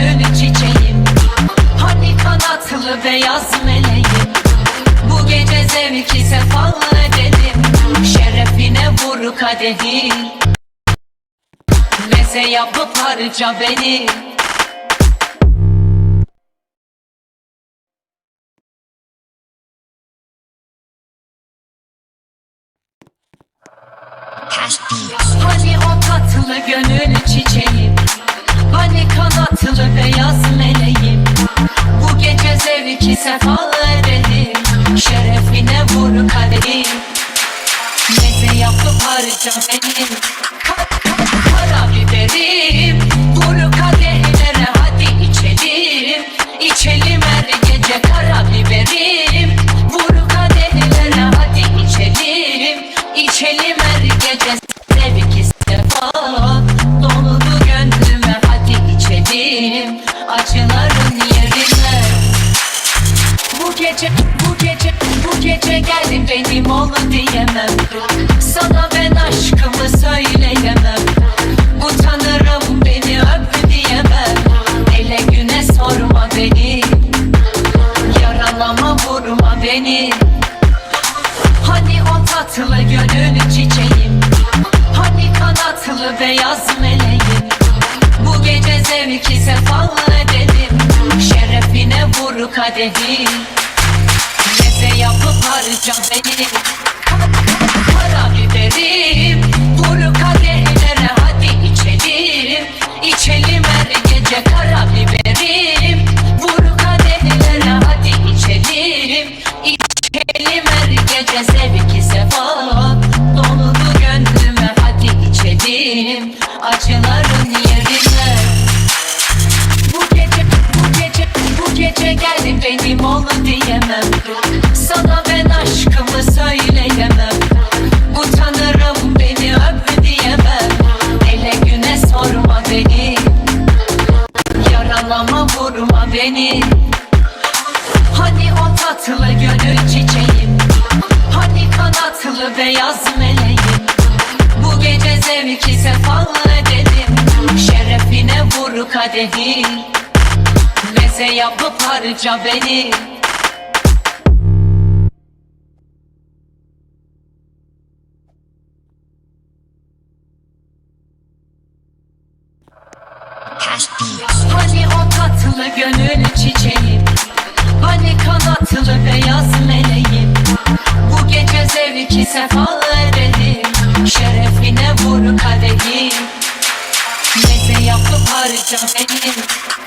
gönül çiçeğim. Hani kanatlı beyaz meleğim? Bu gece zevki sefalı edelim. Şerefine vur kadehi Meze yapıp harca beni. Hani o tatlı gönül çiçeğim gece, bu gece, bu gece gel benim ol diyemem. Sana ben aşkımı gönül çiçeğim. Hani kanatlı beyaz meleğim. Bu gece zevki sefalı edelim. Şerefine vur kadehi Meze yapıp harca beni. Kara biberim. Vur kadehlere hadi içelim. İçelim her gece kara biberim. Vur kadehlere hadi içelim. İçelim her gece sevgi içelim Acıların yerine. Bu gece, bu gece, bu gece gel benim ol diyemem. Sana ben aşkımı söyleyemem. Utanırım beni öp diyemem. Ele güne sorma beni. Yaralama vurma beni zevki sefalı edelim Şerefine vur kadehi. Meze yapıp harca beni. Hani o tatlı gönül çiçeğim Hani kanatlı beyaz meleğim Bu gece zevki sefalı Şerefine vur